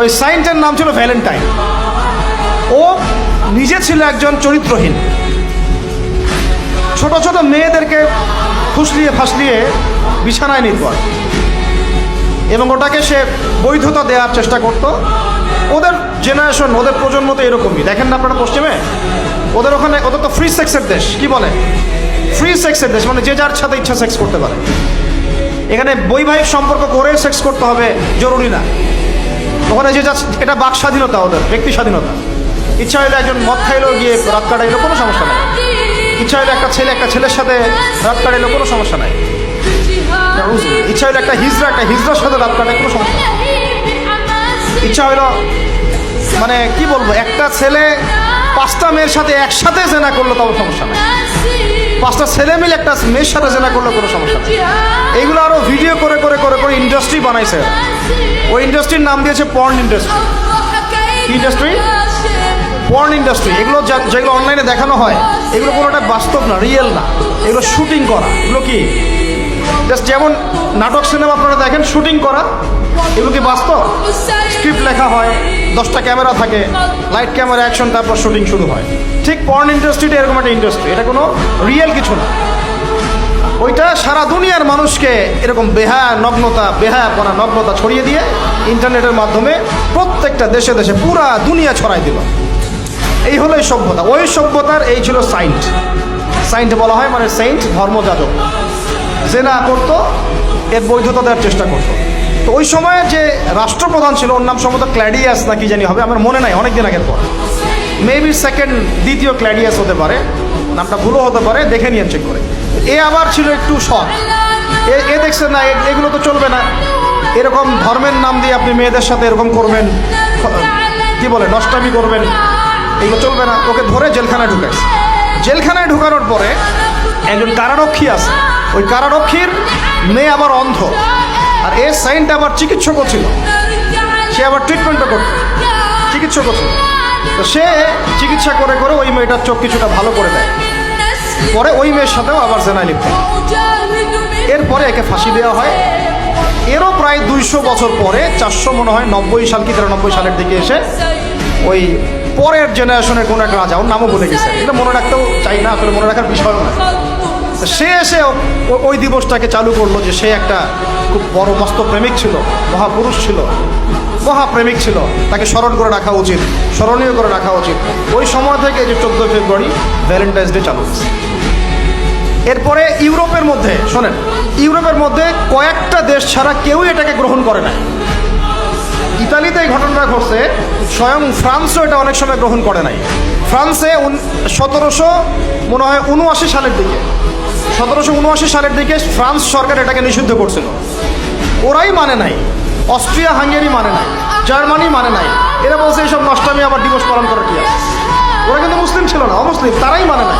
ওই সাইন্টের নাম ছিল ভ্যালেন্টাইন। ও নিজে ছিল একজন চরিত্রহীন। ছোট ছোট মেয়েদেরকে ফুসলিয়ে ফাসলিয়ে বিছানায় নিত আর। এবং ওটাকে সে বৈধতা দেওয়ার চেষ্টা করত। ওদের জেনারেশন ওদের প্রজন্ম তো এরকমই। দেখেন না আপনারা পশ্চিমে? ওদের ওখানে, ওদের তো ফ্রি সেক্সের দেশ, কি বলে? ফ্রি সেক্সের দেশ মানে যে যার সাথে ইচ্ছা সেক্স করতে পারে। এখানে বৈবাহিক সম্পর্ক করে সেক্স করতে হবে, জরুরি না। ওখানে যে যা এটা বাক স্বাধীনতা ওদের, ব্যক্তি স্বাধীনতা। ইচ্ছা হলে একজন মদ খাইলো গিয়ে রাত কাটাইলো কোনো সমস্যা নেই। ইচ্ছা হলে একটা ছেলে, একটা ছেলের সাথে রাত কাটাইলো কোনো সমস্যা নাই। ইচ্ছা হলে একটা হিজড়া, একটা হিজড়ার সাথে রাত কাটায় কোনো সমস্যা নেই। ইচ্ছা হলো মানে কি বলব, একটা ছেলে পাঁচটা মেয়ের সাথে একসাথে জেনা করল তাও সমস্যা নেই। পাঁচটা ছেলে মিলে একটা মেয়ের সাথে জেনা করলে কোনো সমস্যা নেই। এইগুলো আরও ভিডিও করে করে করে করে ইন্ডাস্ট্রি বানাইছে। ওই ইন্ডাস্ট্রির নাম দিয়েছে porn industry industry porn industry এগুলো যেগুলো অনলাইনে দেখানো হয়, এগুলো কোনোটা বাস্তব না রিয়েল না। এগুলো শুটিং করা। এগুলো কি? জাস্ট যেমন নাটক সিনেমা আপনারা দেখেন শুটিং করা, এগুলো কি বাস্তব? স্ক্রিপ্ট লেখা হয় দশটা ক্যামেরা থাকে লাইট ক্যামেরা অ্যাকশন তারপর শুটিং শুরু হয়। ঠিক পর্ন ইন্ডাস্ট্রিটা এরকম একটা ইন্ডাস্ট্রি এটা কোনো রিয়েল কিছু না। ওইটা সারা দুনিয়ার মানুষকে এরকম বেহা নগ্নতা বেহা পনা নগ্নতা ছড়িয়ে দিয়ে ইন্টারনেটের মাধ্যমে প্রত্যেকটা দেশে দেশে পুরা দুনিয়া ছড়াই দিল। এই হলো এই সভ্যতা। ওই সভ্যতার এই ছিল সাইন্ট সাইন্ট বলা হয় মানে সেন্ট ধর্মযাজক। না করতো, এর বৈধতা দেওয়ার চেষ্টা করতো। তো ওই সময়ে যে রাষ্ট্রপ্রধান ছিল, ওর নাম সম্ভবত ক্ল্যাডিয়াস না কি জানি হবে, আমার মনে নাই অনেক দিন আগের পর। মেবি সেকেন্ড দ্বিতীয় ক্ল্যাডিয়াস হতে পারে, নামটা ভুলও হতে পারে, দেখে নিয়ে চেক করে। এ আবার ছিল একটু সৎ এ এ দেখছে না এগুলো তো চলবে না। এরকম ধর্মের নাম দিয়ে আপনি মেয়েদের সাথে এরকম করবেন, কি বলে, নষ্টামি করবেন, এগুলো চলবে না। ওকে ধরে জেলখানায় ঢুকাইছে জেলখানায় ঢুকানোর পরে একজন কারারক্ষী আছে। ওই কারারক্ষীর মেয়ে আবার অন্ধ। আর এ সাইনটা আবার চিকিৎসকও ছিল। সে আবার ট্রিটমেন্টও করত। চিকিৎসকও ছিল। তো সে চিকিৎসা করে করে ওই মেয়েটার চোখ কিছুটা ভালো করে দেয়। পরে ওই মেয়ের সাথেও আবার জেনায় লিপ্ত এরপরে একে ফাঁসি দেওয়া হয়। এরও প্রায় দুইশো বছর পরে, চারশো মনে হয় নব্বই সাল কি তিরানব্বই সালের দিকে এসে ওই পরের জেনারেশনের কোনো এক রাজা ওর নামও বলে গেছে। এটা মনে রাখতেও চাই না, আসলে মনে রাখার বিষয়ও না। সে এসে ওই দিবসটাকে চালু করল যে সে একটা খুব বড় মস্ত প্রেমিক ছিল, মহাপুরুষ ছিল, মহাপ্রেমিক ছিল। তাকে স্মরণ করে রাখা উচিত, স্মরণীয় করে রাখা উচিত। ওই সময় থেকে যে চোদ্দোই ফেব্রুয়ারি ভ্যালেন্টাইন্স ডে চালু হয়েছে। এরপরে ইউরোপের মধ্যে, শোনেন, ইউরোপের মধ্যে কয়েকটা দেশ ছাড়া কেউই এটাকে গ্রহণ করে না ইতালিতে এই ঘটনাটা ঘটছে, স্বয়ং ফ্রান্সও এটা অনেক সময় গ্রহণ করে নাই। ফ্রান্সে সতেরোশো মনে হয় উনআশি সালের দিকে সতেরোশো উনআশি সালের দিকে ফ্রান্স সরকার এটাকে নিষিদ্ধ করছিল। ওরাই মানে নাই। অস্ট্রিয়া হাঙ্গেরি মানে নাই। জার্মানি মানে নাই। এরা বলছে এইসব নষ্টামি, আবার দিবস পালন করার কি আছে? ওরা কিন্তু মুসলিম ছিল না, অমুসলিম, তারাই মানে নাই।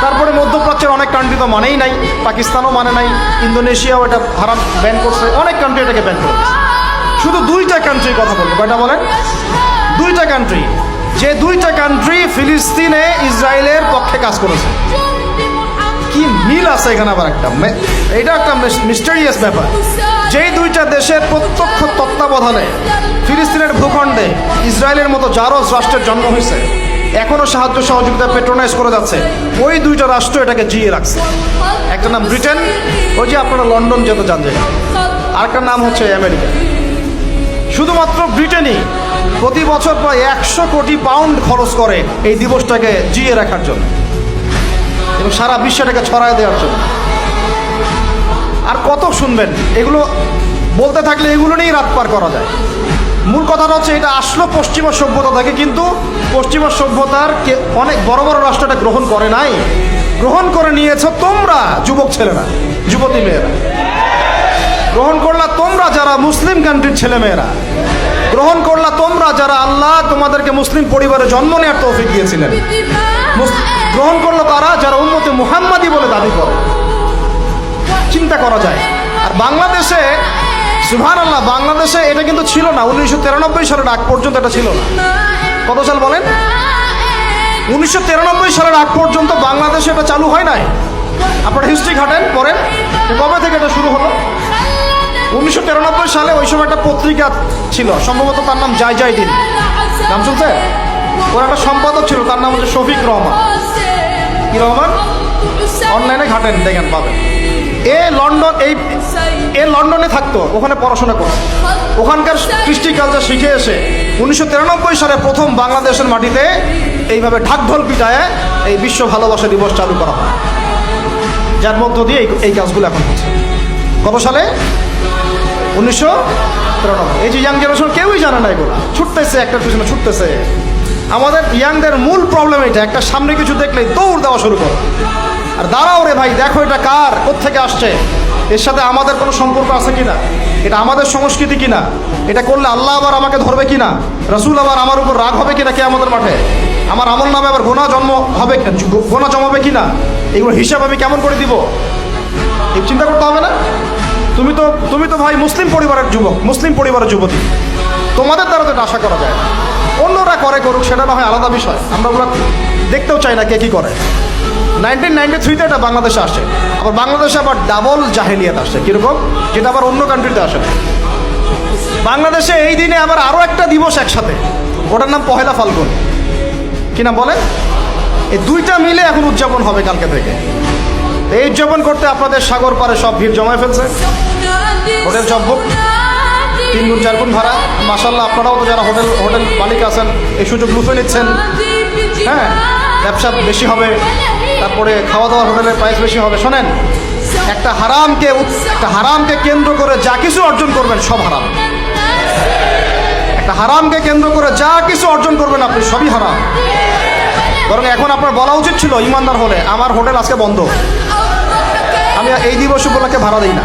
তারপরে মধ্যপ্রাচ্যের অনেক কান্ট্রি তো মানেই নাই। পাকিস্তানও মানে নাই। ইন্দোনেশিয়াও এটা হারাম ব্যান করছে। অনেক কান্ট্রি এটাকে ব্যান করে দিয়েছে। শুধু দুইটা কান্ট্রির কথা বলব। কয়টা বলেন? দুইটা কান্ট্রি যে দুইটা কান্ট্রি ফিলিস্তিনে ইসরায়েলের পক্ষে কাজ করেছে। কি মিল আছে এখানে আবার একটা? এটা একটা মিস্টেরিয়াস ব্যাপার। যেই দুইটা দেশের প্রত্যক্ষ তত্ত্বাবধানে ফিলিস্তিনের ভূখণ্ডে ইসরায়েলের মতো জারজ রাষ্ট্রের জন্ম হয়েছে এখনও সাহায্য সহযোগিতা পেট্রোনাইজ করে যাচ্ছে, ওই দুইটা রাষ্ট্র এটাকে জিয়ে রাখছে। একটা নাম ব্রিটেন, ওই যে আপনারা লন্ডন যেতে যান যে আরেকটার নাম হচ্ছে আমেরিকা। শুধুমাত্র ব্রিটেনই প্রতি বছর প্রায় একশো কোটি পাউন্ড খরচ করে এই দিবসটাকে জিয়ে রাখার জন্য। এবং সারা বিশ্বটাকে ছড়ায় দেওয়ার জন্য। আর কত শুনবেন? এগুলো বলতে থাকলে এগুলো নিয়েই রাত পার করা যায়। মূল কথাটা হচ্ছে এটা আসলো পশ্চিমা সভ্যতা থেকে, কিন্তু পশ্চিমা সভ্যতার অনেক বড় বড় রাষ্ট্রটা গ্রহণ করে নাই। গ্রহণ করে নিয়েছ তোমরা, যুবক ছেলেরা, যুবতী মেয়েরা। গ্রহণ করলা তোমরা যারা মুসলিম কান্ট্রির ছেলেমেয়েরা। গ্রহণ করলা তোমরা যারা আল্লাহ তোমাদেরকে মুসলিম পরিবারে জন্ম নেওয়ার তৌফিক দিয়েছিলেন। গ্রহণ করল কারা? যারা উন্মতি মুহাম্মাদি বলে দাবি করে। চিন্তা করা যায়। আর বাংলাদেশে সুভান আল্লাহ বাংলাদেশে এটা কিন্তু ছিল না। উনিশশো তিরানব্বই সালের আগ পর্যন্ত এটা ছিল না। কত সাল বলেন? উনিশশো তিরানব্বই সালের আগ পর্যন্ত বাংলাদেশে এটা চালু হয় নাই। আপনারা হিস্ট্রি ঘাটেন, পড়েন। যে কবে থেকে এটা শুরু হলো? উনিশশো তিরানব্বই সালে ওই সময় একটা পত্রিকা ছিল। সম্ভবত তার নাম জয় জয় দিন। নাম শুনছে ওর একটা সম্পাদক ছিল, তার নাম হচ্ছে শফিক রহমান। কি অনলাইনে ঘাটেন, দেখেন, পাবেন। এ লন্ডন, এই এ লন্ডনে থাকতো, ওখানে পড়াশোনা করতো। ওখানকার কৃষ্টি কালচার শিখে এসে উনিশশো তিরানব্বই সালে প্রথম বাংলাদেশের মাটিতে এইভাবে ঢাকঢোল পিটায় এই বিশ্ব ভালোবাসা দিবস চালু করা হয়। যার মধ্য দিয়ে এই- এই কাজগুলো এখন হচ্ছে। কত সালে? উনিশশো তিরানব্বই। এই যে ইয়াং জেনারেশন কেউই জানে না এগুলো। ছুটতেছে, একটার পিছনে ছুটতেছে। আমাদের ইয়াংদের মূল প্রবলেম এটা, একটা সামনে কিছু দেখলেই দৌড় দেওয়া শুরু করে। আর দাঁড়াও রে ভাই, দেখো এটা কার থেকে আসছে? এর সাথে আমাদের কোনো সম্পর্ক আছে কিনা? এটা আমাদের সংস্কৃতি কিনা? এটা করলে আল্লাহ আবার আমাকে ধরবে কিনা? রসুল আবার আমার উপর রাগ হবে কিনা কে আমাদের মাঠে? আমার আমল নামে আবার গোনা জন্ম হবে, গোনা জমাবে কিনা? এগুলো হিসাব আমি কেমন করে দিব? এই চিন্তা করতে হবে না? তুমি তো তুমি তো ভাই মুসলিম পরিবারের যুবক, মুসলিম পরিবারের যুবতী। তোমাদের দ্বারা তো এটা আশা করা যায় না। অন্যরা করে করুক, সেটা না হয় আলাদা বিষয়। আমরা ওগুলো দেখতেও চাই না কে কী করে। নাইনটিন নাইনটি থ্রিতে এটা বাংলাদেশে আসে। আবার বাংলাদেশে আবার ডাবল জাহেলিয়াত আসছে কীরকম? যেটা আবার অন্য কান্ট্রিতে আসে। বাংলাদেশে এই দিনে আবার আরও একটা দিবস একসাথে। ওটার নাম পহেলা ফাল্গুন। কি নাম বলেন? এই দুইটা মিলে এখন উদযাপন হবে কালকে থেকে। এই উদযাপন করতে আপনাদের সাগর পারে সব ভিড় জমায় ফেলছে। হোটেল সব তিন গুণ, চার গুণ ভাড়া। মাসাল্লাহ আপনারাও তো যারা হোটেল হোটেল মালিক আছেন, এই সুযোগ লুফে নিচ্ছেন। হ্যাঁ ব্যবসা বেশি হবে, তারপরে খাওয়া দাওয়ার হোটেলের প্রাইস বেশি হবে। শোনেন, একটা হারামকে একটা হারামকে কেন্দ্র করে যা কিছু অর্জন করবেন, সব হারাম। একটা হারামকে কেন্দ্র করে যা কিছু অর্জন করবেন আপনি, সবই হারাম। বরং এখন আপনার বলা উচিত ছিল, ইমানদার হলে, আমার হোটেল আজকে বন্ধ। আমি এই দিবস উপলক্ষে ভাড়া দিই না।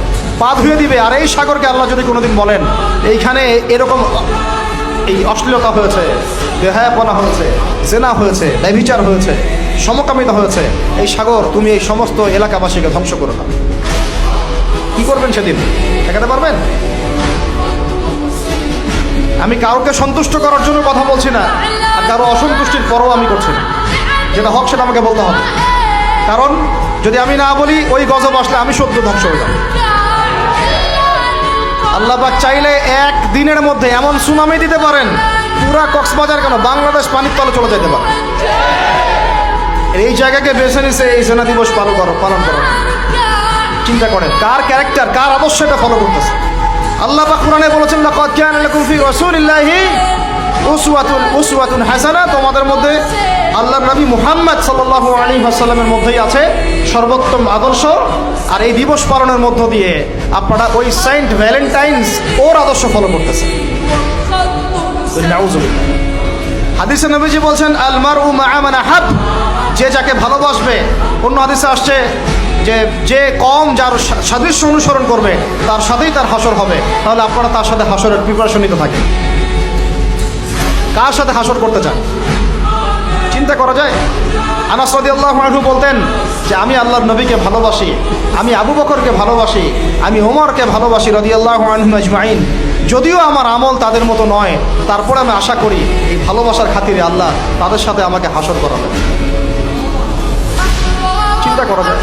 পা ধুয়ে দিবে। আর এই সাগরকে আল্লাহ যদি কোনোদিন বলেন, এইখানে এরকম এই অশ্লীলতা হয়েছে, বেহায়াপনা হয়েছে, জেনা হয়েছে, ব্যভিচার হয়েছে, সমকামিতা হয়েছে, এই সাগর তুমি এই সমস্ত এলাকাবাসীকে ধ্বংস করে দাও কি করবেন সেদিন? দেখাতে পারবেন? আমি কাউকে সন্তুষ্ট করার জন্য কথা বলছি না, আর কারও অসন্তুষ্টির পরও আমি করছি না। যেটা হক সেটা আমাকে বলতে হবে। কারণ যদি আমি না বলি, ওই গজব আসলে আমি সত্য ধ্বংস হয়ে যাব। আল্লাহবাক চাইলে এক দিনের মধ্যে এমন সুনামি দিতে পারেন, পুরা কক্সবাজার কেন বাংলাদেশ পানির তলে চলে যেতে পারে। এই জায়গাকে বেছে নিছে এই সেনা দিবস পালন করো পালন করো। চিন্তা করেন, কার ক্যারেক্টার, কার আদর্শ এটা ফলো করতেছে। আল্লাহ পাক কোরআনে বলেছেন, লাকাদ কানা লাকুম ফি রাসূলিল্লাহি উসওয়াতুন হাসানা তোমাদের মধ্যে আল্লাহর নবী মুহাম্মদ সাল্লাল্লাহু আলাইহি ওয়াসাল্লামের মধ্যেই আছে সর্বোত্তম আদর্শ আর এই দিবস পালনের মধ্য দিয়ে আপনারা ওই সেন্ট ভ্যালেন্টাইন্স ওর আদর্শ ফলো করতেছে নাউজুবিল্লাহ। হাদিসে নবীজি বলছেন আলমার উ মাআমান আহাব। যে যাকে ভালোবাসবে অন্য হাদিসে আসছে যে যে কম যার সাদৃশ্য অনুসরণ করবে তার সাথেই তার হাসর হবে। তাহলে আপনারা তার সাথে হাসরের প্রিপারেশন নিতে থাকেন। কার সাথে হাসর করতে চান? চিন্তা করা যায়। আনাস রাদিয়াল্লাহু আনহু বলতেন যে, আমি আল্লাহর নবীকে ভালোবাসি, আমি আবু বকরকে ভালোবাসি, আমি ওমরকে ভালোবাসি রাদিয়াল্লাহু আনহুম আজমাইন। যদিও আমার আমল তাদের মতো নয়, তারপরে আমি আশা করি এই ভালোবাসার খাতিরে আল্লাহ তাদের সাথে আমাকে হাসর করাবে চিন্তা করা যায়।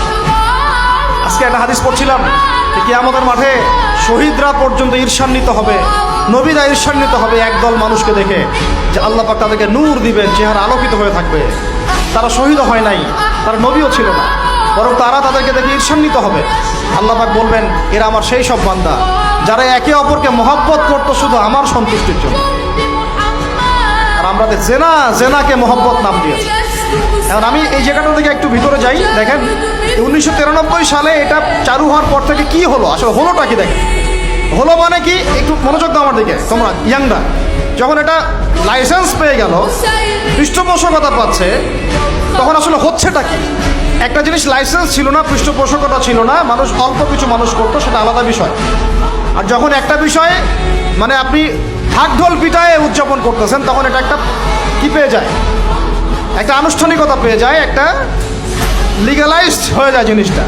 আজকে একটা হাদিস পড়ছিলাম কি আমাদের মাঠে শহীদরা পর্যন্ত ঈর্ষান্বিত হবে, নবীরা ঈর্ষান্বিত হবে, একদল মানুষকে দেখে। যে আল্লাহ পাক তাদেরকে নূর দিবেন, চেহারা আলোকিত হয়ে থাকবে। তারা শহীদও হয় নাই, তারা নবীও ছিল না। বরং তারা তাদেরকে দেখে ঈর্ষান্বিত হবে। আল্লাহ পাক বলবেন, এরা আমার সেই সব বান্দা, যারা একে অপরকে মহব্বত করতো শুধু আমার সন্তুষ্টির জন্য। আর আমরা জেনা, জেনাকে মহব্বত নাম দিয়েছি। এখন আমি এই জায়গাটা থেকে একটু ভিতরে যাই। দেখেন, উনিশশো তিরানব্বই সালে এটা চালু হওয়ার পর থেকে কি হলো? আসলে হলোটা কি দেখেন? হলো মানে কি? একটু মনোযোগ দাও আমার দিকে। তোমরা ইয়াংরা যখন এটা লাইসেন্স পেয়ে গেল, পৃষ্ঠপোষকতা পাচ্ছে, তখন আসলে হচ্ছেটা কি? একটা জিনিস লাইসেন্স ছিল না, পৃষ্ঠপোষকতা ছিল না, মানুষ অল্প কিছু মানুষ করতো, সেটা আলাদা বিষয়। আর যখন একটা বিষয়ে মানে আপনি ঢাকঢোল পিটায়ে উদযাপন করতেছেন, তখন এটা একটা কি পেয়ে যায়? একটা আনুষ্ঠানিকতা পেয়ে যায়, একটা লিগালাইজড হয়ে যায় জিনিসটা।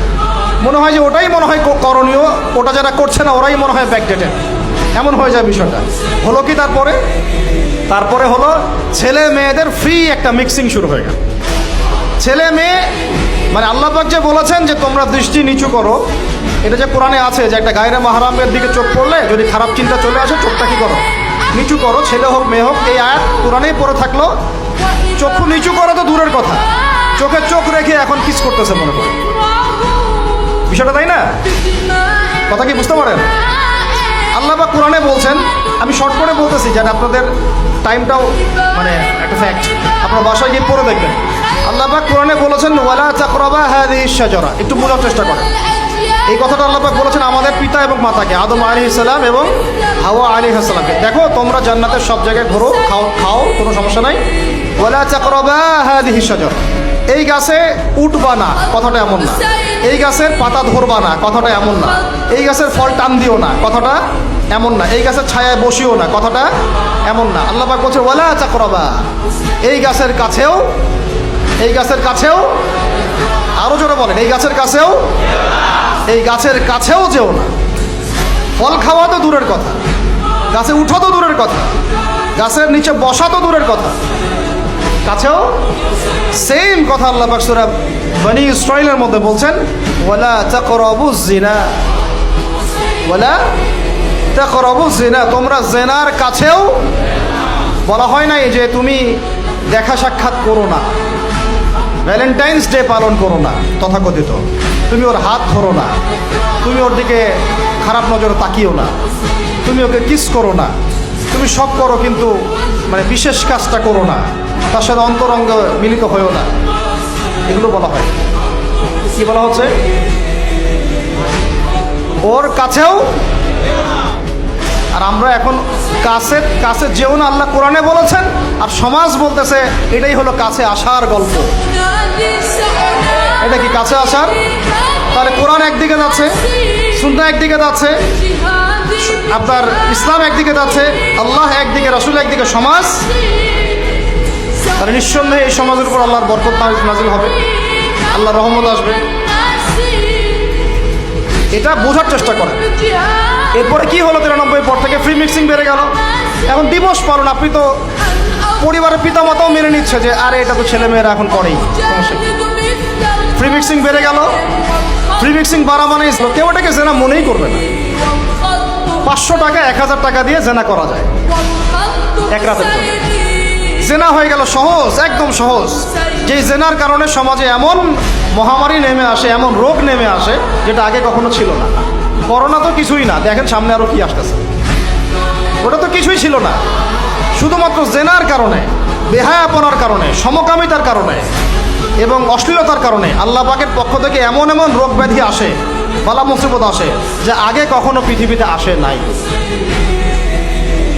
মনে হয় যে ওটাই মনে হয় করণীয়, ওটা যারা করছে না, ওরাই মনে হয় ব্যাকডেটেড এমন হয়ে যায় বিষয়টা। হলো কি তারপরে? তারপরে হলো ছেলে মেয়েদের ফ্রি একটা মিক্সিং শুরু হয়ে গেল। ছেলে মেয়ে মানে আল্লাহ যে বলেছেন যে তোমরা দৃষ্টি নিচু করো, এটা যে কোরআনে আছে যে একটা গায়রে মাহারামের দিকে চোখ পড়লে যদি খারাপ চিন্তা চলে আসে, চোখটা কি করো? নিচু করো, ছেলে হোক, মেয়ে হোক, এই আয়াত কোরআনেই পড়ে থাকল। চক্ষু নিচু করা তো দূরের কথা। চোখে চোখ রেখে এখন কিস করতেছে মনে করে। বিষয়টা তাই না? কথা কি বুঝতে পারেন? আল্লাহ বা কোরআনে বলছেন, আমি শর্ট করে বলতেছি যেন আপনাদের টাইমটাও মানে একটা ফ্যাক্ট আপনার বাসায় গিয়ে পড়ে দেখবেন। আল্লাহ পাক কোরআনে বলেছেন, ওয়ালা চাকরাবা হাদিস শাজারা। একটু বোঝার চেষ্টা করেন। এই কথাটা আল্লাপাক বলেছেন আমাদের পিতা এবং মাতাকে, আদম আলী ইসলাম এবং হাওয়া আলী হাসলামকে দেখো, তোমরা জান্নাতের সব জায়গায় ঘোরো, খাও খাও, কোনো সমস্যা নাই। ওয়ালা চাকরাবা হাদিস শাজারা। এই গাছে উঠবা না, কথাটা এমন না। এই গাছের পাতা ধরবা না, কথাটা এমন না। এই গাছের ফল টান দিও না, কথাটা এমন না। এই গাছের ছায়ায় বসিও না, কথাটা এমন না। আল্লাহ পাক বলছে, ওয়ালা চাকরাবা এই গাছের কাছেও, এই গাছের কাছেও, আরও জোরে বলেন, এই গাছের কাছেও, এই গাছের কাছেও যেও না। ফল খাওয়া তো দূরের কথা, গাছে উঠা তো দূরের কথা, গাছের নিচে বসা তো দূরের কথা। কাছেও সেম কথা আল্লাহ পাক সূরা বনি ইসরাইলের মধ্যে বলছেন, ওয়ালা তাকরাবু জিনা ওয়ালা তাকরাবু জিনা তোমরা জেনার কাছেও বলা হয় নাই যে তুমি দেখা সাক্ষাৎ করো না, ভ্যালেন্টাইন্স ডে পালন করো না, তথাকথিত। তুমি ওর হাত ধরো না, তুমি ওর দিকে খারাপ নজরে তাকিও না, তুমি ওকে কিস করো না, তুমি সব করো কিন্তু মানে বিশেষ কাজটা করো না। তার সাথে অন্তরঙ্গ মিলিত হয়েও না। এগুলো বলা হয়। কি বলা হচ্ছে? ওর কাছেও। আর আমরা এখন কাছে কাছে যেও না, আল্লাহ কোরআনে বলেছেন, আর সমাজ বলতেছে, এটাই হলো কাছে আসার গল্প। এটা কি কাছে আসার? তাহলে কোরআন একদিকে যাচ্ছে সুন্না একদিকে যাচ্ছে, আপনার ইসলাম একদিকে যাচ্ছে, আল্লাহ একদিকে, রাসুল একদিকে, সমাজ তাহলে নিঃসন্দেহে এই সমাজের উপর আল্লাহর বরকত নাজ- নাজিল হবে। আল্লাহ রহমত আসবে। এটা বোঝার চেষ্টা করেন। এরপরে কি হলো তিরানব্বই পর থেকে ফ্রি মিক্সিং বেড়ে গেল। এখন দিবস পালন, আপনি তো পরিবারের পিতামাতাও মেনে নিচ্ছে যে, আরে, এটা তো ছেলে মেয়েরা এখন করেই? ফ্রি মিক্সিং বেড়ে গেল। ফ্রি মিক্সিং বাড়া মানে কেউ এটাকে জেনা মনেই করবে না। পাঁচশো টাকা, এক হাজার টাকা দিয়ে জেনা করা যায়। এক রাতের। জেনা হয়ে গেল সহজ, একদম সহজ। যে জেনার কারণে সমাজে এমন মহামারী নেমে আসে, এমন রোগ নেমে আসে, যেটা আগে কখনো ছিল না। করোনা তো কিছুই না, দেখেন সামনে আরও কি আসতেছে। ওটা তো কিছুই ছিল না। শুধুমাত্র জেনার কারণে, বেহায়াপনার কারণে, সমকামিতার কারণে এবং অশ্লীলতার কারণে আল্লাহ পাকের পক্ষ থেকে এমন এমন রোগ ব্যাধি আসে, বালা মুসিবত আসে, যে আগে কখনো পৃথিবীতে আসে নাই।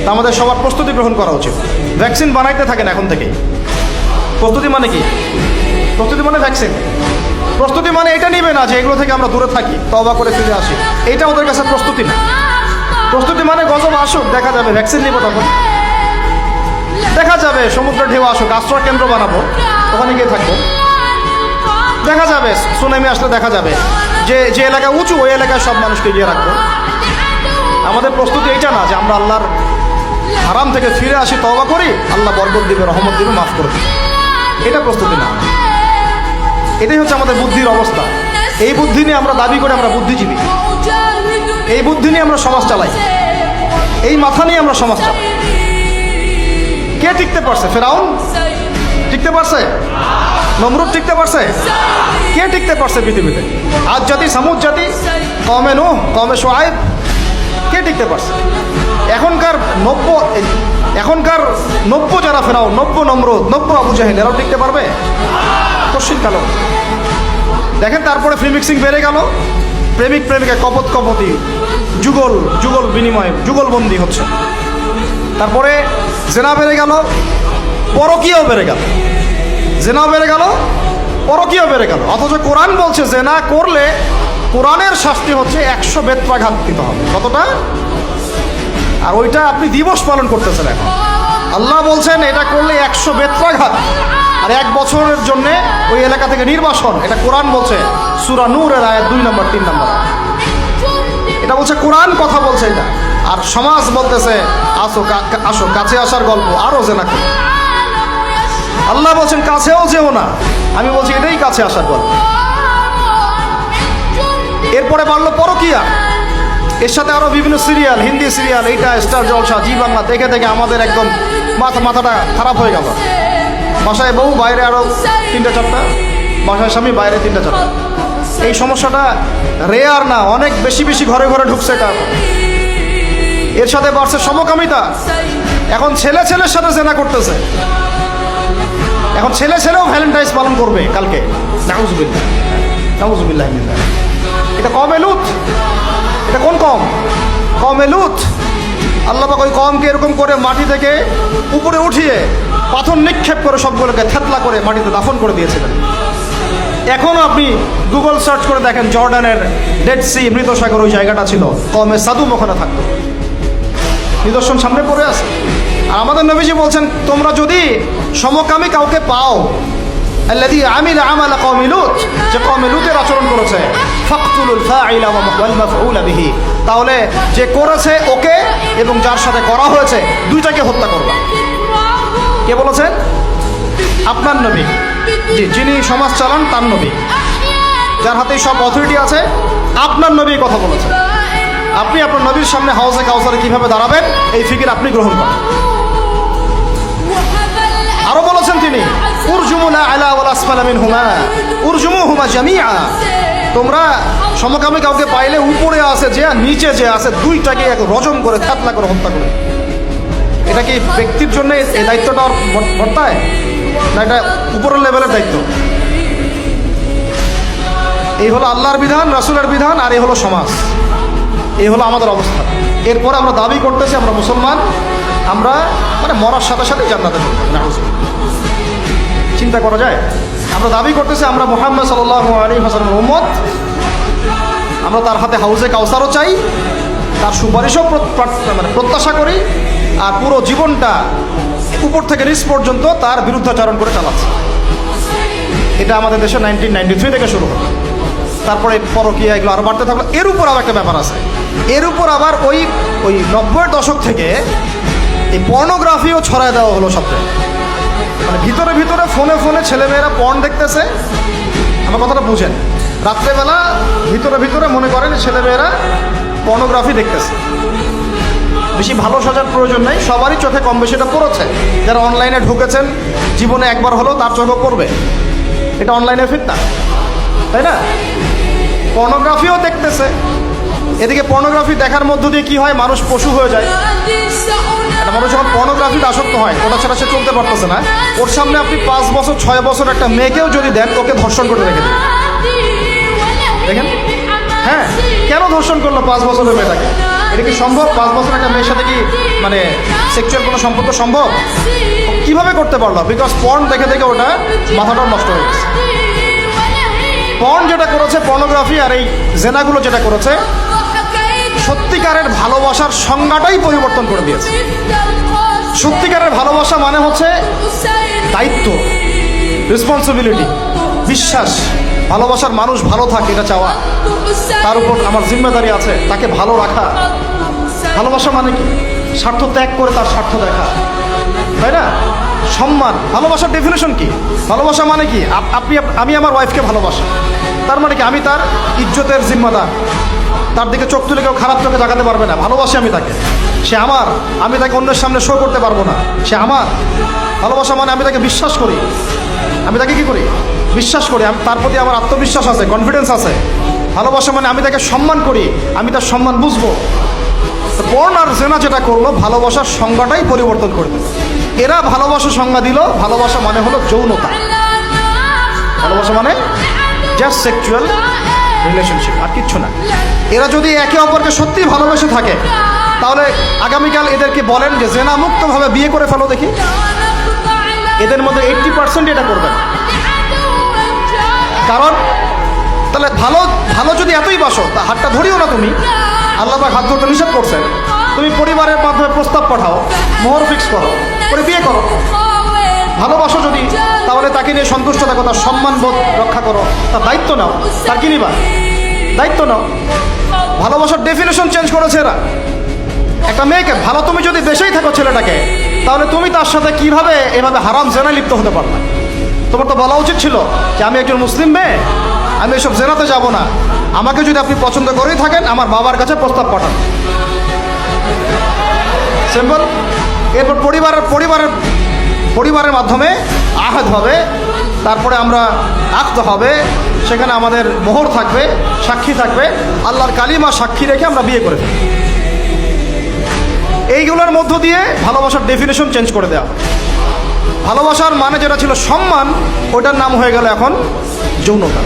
তা আমাদের সবার প্রস্তুতি গ্রহণ করা উচিত। ভ্যাকসিন বানাইতে থাকেন এখন থেকেই। প্রস্তুতি মানে কি? প্রস্তুতি মানে ভ্যাকসিন। প্রস্তুতি মানে এটা নিবে না যে এগুলো থেকে আমরা দূরে থাকি তবা করে ফিরে আসি। এটা ওদের কাছে প্রস্তুতি না। প্রস্তুতি মানে গজব আসুক, দেখা যাবে, ভ্যাকসিন নিব তখন। দেখা যাবে, সমুদ্র ঢেউ আসুক, আশ্রয় কেন্দ্র বানাবো, ওখানে গিয়ে থাকব। দেখা যাবে, সুনামি আসলে দেখা যাবে, যে যে এলাকা উঁচু, ওই এলাকায় সব মানুষকে গিয়ে রাখব। আমাদের প্রস্তুতি এইটা না যে আমরা আল্লাহর হারাম থেকে ফিরে আসি তবা করি, আল্লাহ বরকত দিবে, রহমত দিবে, মাফ করে দিবে। এটা প্রস্তুতি না। এটাই হচ্ছে আমাদের বুদ্ধির অবস্থা। এই বুদ্ধি নিয়ে আমরা দাবি করে আমরা বুদ্ধিজীবী। এই বুদ্ধি নিয়ে আমরা সমাজ চালাই। এই মাথা নিয়ে আমরা সমাজ চালাই। কে টিকতে পারছে? ফেরাউন? টিকতে পারছে? নমরুদ টিকতে পারছে? কে টিকতে পারছে পৃথিবীতে? আজ জাতি, সামুদ জাতি কমে নু কমে সোয়াইব, কে টিকতে পারছে? এখনকার নব্য এখনকার নব্য যারা ফেরাও, নব্য নম্র নব্য আবু জাহেল, এরাও টিকতে পারবে? কশ্চিন কালো। দেখেন তারপরে ফ্রি মিক্সিং বেড়ে গেল। প্রেমিক প্রেমিকা, কপত কপতি, যুগল যুগল বিনিময় যুগলবন্দি হচ্ছে। তারপরে জেনা বেড়ে গেল পরকীয়াও বেড়ে গেল। জেনাও বেড়ে গেল, পরকীয় বেড়ে গেল। অথচ কোরআন বলছে, জেনা করলে কোরআনের শাস্তি হচ্ছে একশো বেত্রাঘাত দিতে হবে। কতটা? আর ওইটা আপনি দিবস পালন করতেছেন এখন। আল্লাহ বলছেন, এটা করলে একশো বেত্রাঘাত। আর এক বছরের জন্য ওই এলাকা থেকে নির্বাসন, এটা কোরআন বলছে। সুরা নূরের আয়াত দুই নম্বর, তিন নম্বর এটা বলছে, কোরআন কথা বলছে এটা। আর সমাজ বলতেছে, আসো আসো, কাছে আসার গল্প আরও জেনা করো। আল্লাহ বলছেন, কাছেও যেও না। আমি বলছি, এটাই কাছে আসার গল্প। এরপরে বাড়লো পরকিয়া। এর সাথে আরও বিভিন্ন সিরিয়াল, হিন্দি সিরিয়াল, এইটা, স্টার জলসা, জি বাংলা, দেখে দেখে আমাদের একদম মাথা, মাথাটা খারাপ হয়ে গেল। বাসায় বউ, বাইরে আরও তিনটা চারটা। বাসায় স্বামী, বাইরে তিনটা চারটা। এই সমস্যাটা রেয়ার না, অনেক বেশি বেশি ঘরে ঘরে ঢুকছে এটা। এর সাথে বাড়ছে সমকামিতা। এখন ছেলে ছেলের সাথে জেনা করতেছে। এখন ছেলে ছেলেও ভ্যালেন্টাইন্স পালন করবে কালকে। নাউজুবিল্লাহ। নাউজুবিল্লাহ। এটা কমে লুত এটা কোন কম? কমে লুত আল্লাহ পাক ওই কমকে এরকম করে মাটি থেকে উপরে উঠিয়ে পাথর নিক্ষেপ করে সবগুলোকে থেতলা করে মাটিতে দাফন করে দিয়েছিলেন। এখনও আপনি গুগল সার্চ করে দেখেন জর্ডানের ডেড সি মৃত সাগর ওই জায়গাটা ছিল। কমে সাধু ওখানে থাকতো। নিদর্শন সামনে পড়ে আছে। আমাদের নবীজি বলছেন, তোমরা যদি সমকামী কাউকে পাও যে আচরণ করেছে। তাহলে যে করেছে ওকে এবং যার সাথে করা হয়েছে, দুইটাকে হত্যা করবা। কে বলেছেন আপনার নবী। জি, যিনি সমাজ চালান, তার নবী। যার হাতে সব অথরিটি আছে, আপনার নবী কথা বলেছেন আপনি আপনার নবীর সামনে হাউসে কাউসারে কীভাবে দাঁড়াবেন, এই ফিকির আপনি গ্রহণ করেন। আরও বলেছেন তিনি মিনহুমা, উরজুমুহুমা জামিআ। তোমরা সমকামী কাউকে পাইলে উপরে আছে যে নিচে যে আছে দুইটাকে এক রজম করে, থাতলা করে হত্যা করে। এটা কি ব্যক্তির জন্য এই দায়িত্বটা বর্তায়? না এটা উপরের লেভেলের দায়িত্ব? এই হলো আল্লাহর বিধান, রাসূলের বিধান, আর এই হলো সমাজ। এই হলো আমাদের অবস্থা। এরপরে আমরা দাবি করতেছি, আমরা মুসলমান। আমরা মানে মরার সাথে সাথে জান্নাতে ঢুকবো। চিন্তা করা যায়? আমরা দাবি করতেছি, আমরা মোহাম্মদ সাল্লাহ আলী হাসান মোহাম্মদ আমরা তার হাতে হাউজে কাউসারও চাই, তার সুপারিশও প্র- মানে প্রত্যাশা করি, আর পুরো জীবনটা উপর থেকে নিচ পর্যন্ত তার বিরুদ্ধাচরণ করে চালাচ্ছে। এটা আমাদের দেশে নাইনটিন নাইনটি থ্রি থেকে শুরু হলো তারপরে পরকীয়া এগুলো আরও বাড়তে থাকল। এর উপর আবার একটা ব্যাপার আছে। এর উপর আবার ওই ওই নব্বই দশক থেকে এই পর্নোগ্রাফিও ছড়ায় দেওয়া হলো সবচেয়ে মানে ভিতরে ভিতরে ফোনে ফোনে ছেলেমেয়েরা পর্ন দেখতেছে। আমার কথাটা বুঝেন। রাত্রেবেলা ভিতরে ভিতরে মনে করেন ছেলেমেয়েরা পর্নোগ্রাফি দেখতেছে। বেশি ভালো সাজার প্রয়োজন নেই, সবারই চোখে কম বেশি এটা পড়েছে। যারা অনলাইনে ঢুকেছেন, জীবনে একবার হলেও তার চোখে পড়বে। এটা অনলাইনে ফিতনা তাই না? পর্নোগ্রাফিও দেখতেছে। এদিকে পর্নোগ্রাফি দেখার মধ্য দিয়ে কি হয়? মানুষ পশু হয়ে যায়। একটা মানুষ যখন পর্নোগ্রাফিতে আসক্ত হয়, ওটা ছাড়া সে চলতে পারতেছে না। ওর সামনে আপনি পাঁচ বছর, ছয় বছর একটা মেয়েকেও যদি দেন, ওকে ধর্ষণ করে রেখে দেন। দেখেন? হ্যাঁ কেন ধর্ষণ করল পাঁচ বছরের মেয়েটাকে? এটা কি সম্ভব? পাঁচ বছর একটা মেয়ের সাথে কি মানে সেক্সুয়াল কোনো সম্পর্ক সম্ভব? কীভাবে করতে পারল? বিকজ পর্ন দেখে দেখে ওটা মাথাটা নষ্ট হয়ে গেছে। পর্ন যেটা করেছে পর্নোগ্রাফি আর এই জেনাগুলো যেটা করেছে সত্যিকারের ভালোবাসার সংজ্ঞাটাই পরিবর্তন করে দিয়েছে। সত্যিকারের ভালোবাসা মানে হচ্ছে দায়িত্ব রেসপন্সিবিলিটি বিশ্বাস। ভালোবাসার মানুষ ভালো থাকে, এটা চাওয়া। তার উপর আমার জিম্মেদারি আছে, তাকে ভালো রাখা। ভালোবাসা মানে কি? স্বার্থ ত্যাগ করে তার স্বার্থ দেখা। তাই না? সম্মান। ভালোবাসার ডেফিনেশন কি? ভালোবাসা মানে কি? আপ- আপনি আমি আমার ওয়াইফকে ভালোবাসা। তার মানে কি? আমি তার ইজ্জতের জিম্মাদার। তার দিকে চোখ তুলে কেউ খারাপ চোখে তাকাতে পারবে না। ভালোবাসি আমি তাকে। সে আমার। আমি তাকে অন্যের সামনে শো করতে পারব না। সে আমার। ভালোবাসা মানে আমি তাকে বিশ্বাস করি। আমি তাকে কি করি? বিশ্বাস করি। আমি তার প্রতি আমার আত্মবিশ্বাস আছে কনফিডেন্স আছে। ভালোবাসা মানে আমি তাকে সম্মান করি। আমি তার সম্মান বুঝব। পর্ন আর জেনা যেটা করল, ভালোবাসার সংজ্ঞাটাই পরিবর্তন করে দিল। এরা ভালোবাসা সংজ্ঞা দিল, ভালোবাসা মানে হলো যৌনতা। ভালোবাসা মানে জাস্ট সেক্সুয়াল রিলেশনশিপ আর কিচ্ছু না। এরা যদি একে অপরকে সত্যি ভালোবেসে থাকে, তাহলে আগামীকাল এদেরকে বলেন যে জেনা মুক্তভাবে বিয়ে করে ফেলো দেখি। এদের মধ্যে এইট্টি পার্সেন্ট এটা করবে কারণ, তাহলে ভালো ভালো যদি এতই বাসো, তা হাতটা ধরিও না তুমি। আল্লাহ পাক হাত ধরতে নিষেধ করছেন। তুমি পরিবারের মাধ্যমে প্রস্তাব পাঠাও, মোহর ফিক্স করো, করে বিয়ে করো। ভালোবাসো যদি তাহলে তাকে নিয়ে সন্তুষ্ট থাকো তার সম্মান বোধ রক্ষা করো তার দায়িত্ব নাও। তার কি নিবা দায়িত্ব নাও। ভালোবাসার ডেফিনেশন চেঞ্জ করেছে এরা। একটা মেয়েকে ভালো তুমি যদি বেশেই থাকো ছেলেটাকে তাহলে তুমি তার সাথে কীভাবে এভাবে হারাম জেনায় লিপ্ত হতে পারবে? তোমার তো বলা উচিত ছিল যে আমি একজন মুসলিম মেয়ে আমি এসব জেনাতে যাব না। আমাকে যদি আপনি পছন্দ করেই থাকেন আমার বাবার কাছে প্রস্তাব পাঠান। সিম্পল এরপর পরিবারের পরিবারের পরিবারের মাধ্যমে আহাত হবে, তারপরে আমরা আক্ত হবে, সেখানে আমাদের মোহর থাকবে, সাক্ষী থাকবে, আল্লাহর কালিমা সাক্ষী রেখে আমরা বিয়ে করে ফেলি এইগুলোর মধ্য দিয়ে ভালোবাসার ডেফিনেশন চেঞ্জ করে দেওয়া ভালোবাসার মানে যেটা ছিল সম্মান ওটার নাম হয়ে গেল এখন যৌনতা।